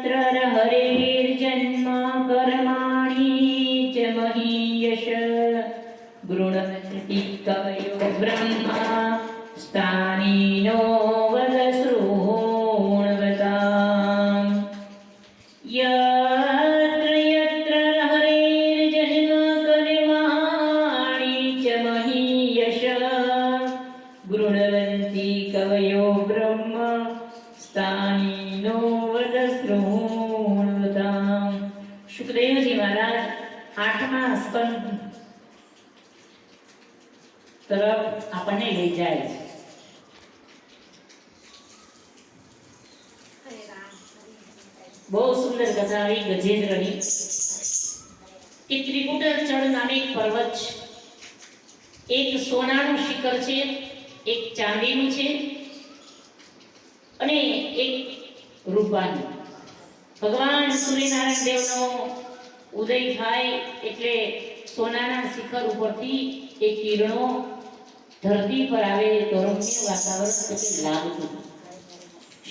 यत्र हरेर्जन्म कर्माणि च महीयश गृह्णन्ति कवयो ब्रह्मा स्थानीनो આઠમા સ્કંદ તરફ આપણને લઈ જાય છે. બહુ સુંદર કથા આવી ગજેન્દ્રની. કે ત્રિકુટર ચડ નામે એક પર્વત છે. એક સોનાનું શિખર છે એક ચાંદીનું છે અને એક રૂપાનું. ભગવાન સૂર્યનારાયણ દેવનો ઉદય થાય એટલે સોનાના શિખર ઉપરથી એ કિરણો ધરતી પર આવે તો વાતાવરણ કેટલું લાગતું.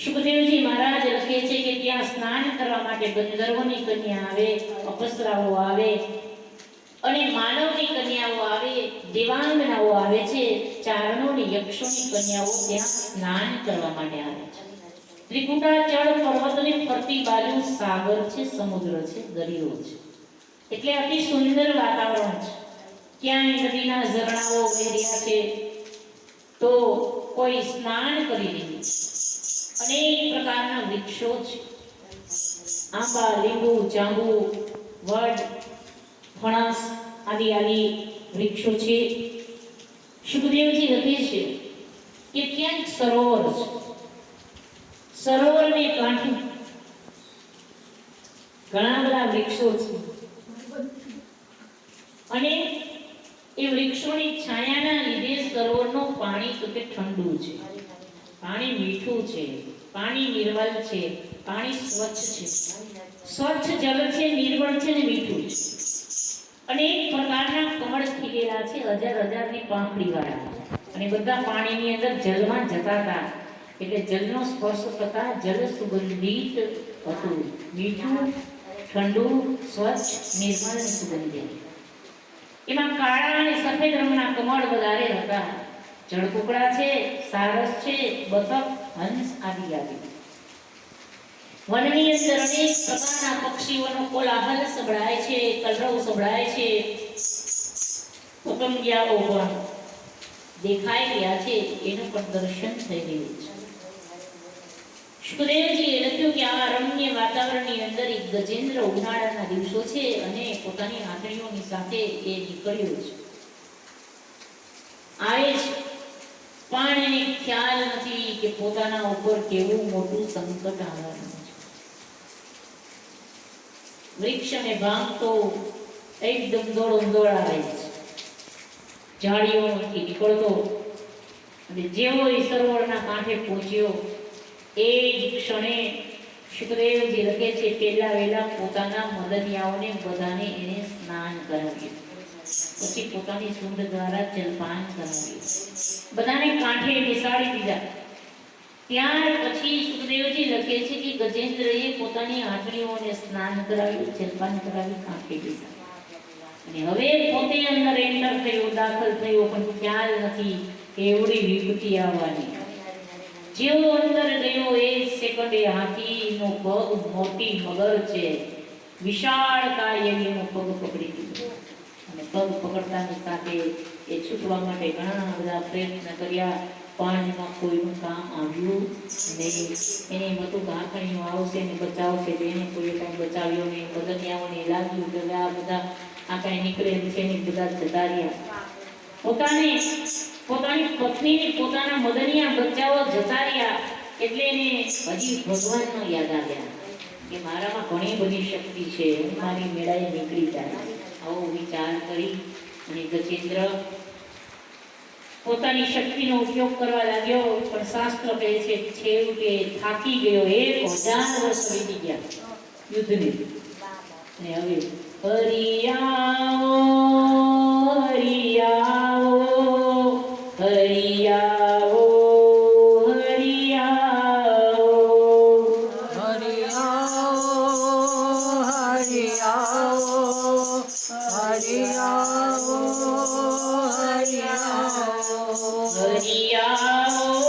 સુખદેવજી મહારાજ લખે છે કે ત્યાં સ્નાન કરવા માટે ગંધર્વની કન્યા આવે, અપસરાઓ આવે અને માનવની કન્યાઓ આવે, દેવાંગનાઓ આવે છે, ચારણોની યક્ષોની કન્યાઓ ત્યાં સ્નાન કરવા માટે આવે છે. ત્રિકુટાચળ પર્વતની ફરતી બાજુ સાગર છે, સમુદ્ર છે, દરિયો છે. એટલે અતિ સુંદર વાતાવરણ છે. ક્યાંય નદીના ઝરણાઓ વહેર્યા છે, તો કોઈ સ્નાન કરી લીધું અનેક પ્રકારના વૃક્ષો છે. આંબા, લીંબુ, જાંબુ, વડ, ફણસ આદિ આદિ વૃક્ષો છે. સુખદેવજી લખે છે કે ક્યાંક સરોવર છે. સરોવરને કાંઠે ઘણા બધા વૃક્ષો છે. અને એ વૃક્ષોની છાયાના લીધે સરોવરનું પાણી તો કે ઠંડુ છે. પાણી મીઠું છે, પાણી નિર્મલ છે, પાણી સ્વચ્છ છે. સ્વચ્છ જલ છે, નિર્મળ છે ને મીઠું છે. અનેક પ્રકારના કમળ ખીલેલા છે, હજાર હજારની પાંખડી વાળા અને બધા પાણીની અંદર જલમાં જતા હતા. એટલે જલનો સ્પર્શ થતા જલ સુગંધિત હતું. મીઠું, ઠંડુ, સ્વચ્છ, નિર્મળ સુગંધિત. એમાં કાળા અને સફેદ રંગના કમળ વધારે હતા. જળકુકડા છે, સારસ છે, બતક, હંસ આદિ આદિ. વનની અંદર અનેક પ્રકારના પક્ષીઓનો કોલાહલ સંભળાય છે, કલરવ સંભળાય છે. પતંગિયાઓ પણ દેખાઈ રહ્યા છે, એનું પણ દર્શન થઈ રહ્યું છે. સુખદેવજીએ લખ્યું કે આ પોતાના ઉપર કેવું મોટું સંકટ આવવાનું છે. વૃક્ષને ભાંગતો એકદમ દોડો દોડ આવે છે ઝાડીઓમાંથી નીકળતો. અને જેવો એ સરોવરના કાંઠે પહોંચ્યો એ જ ક્ષણે સુખદેવજી લખે છે, પહેલા વહેલા પોતાના મદનિયાઓને બધાને એને સ્નાન કરાવ્યું. પછી પોતાની સુંદર દ્વારા જલપાન કરાવ્યું. બધાને કાંઠે બેસાડી દીધા. ત્યાર પછી સુખદેવજી લખે છે કે ગજેન્દ્રએ પોતાની આંટણીઓને સ્નાન કરાવ્યું જલપાન કરાવી કાંઠે દીધા અને હવે પોતે અંદર એન્ટર થયો, દાખલ થયો, પણ ખ્યાલ નથી કે એવડી વિપત્તિ આવવાની. જેવો અંદર ગયો એ સેકન્ડે હાથીનો પગ મોટી મગર છે. વિશાળ કાય એનો પગ પકડી દીધો અને પગ પકડતાની સાથે એ છૂટવા માટે ઘણા બધા પ્રયત્ન કર્યા. પાણીમાં કોઈનું કામ આવ્યું નહીં. એને બધું ઘાકણીઓ આવશે ને બચાવશે. એને કોઈ પણ બચાવ્યો નહીં. બદનિયાઓને લાગ્યું કે આ બધા આ કાંઈ નીકળે છે ને બધા જતા રહ્યા. પોતાને પોતાની પત્નીને પોતાના મદનિયા બચ્ચાઓ જતા એટલે એને હજી ભગવાનનો યાદ આવ્યા કે મારામાં ઘણી બધી શક્તિ છે, હું મારી મેળાએ નીકળી જાય. આવો વિચાર કરી અને ગજેન્દ્ર પોતાની શક્તિનો ઉપયોગ કરવા લાગ્યો, પણ શાસ્ત્ર કહે છે, છેવટે થાકી ગયો એક હજાર વર્ષ વીતી ગયા યુદ્ધને. અને હવે હરિયા હરિયાઓ 和你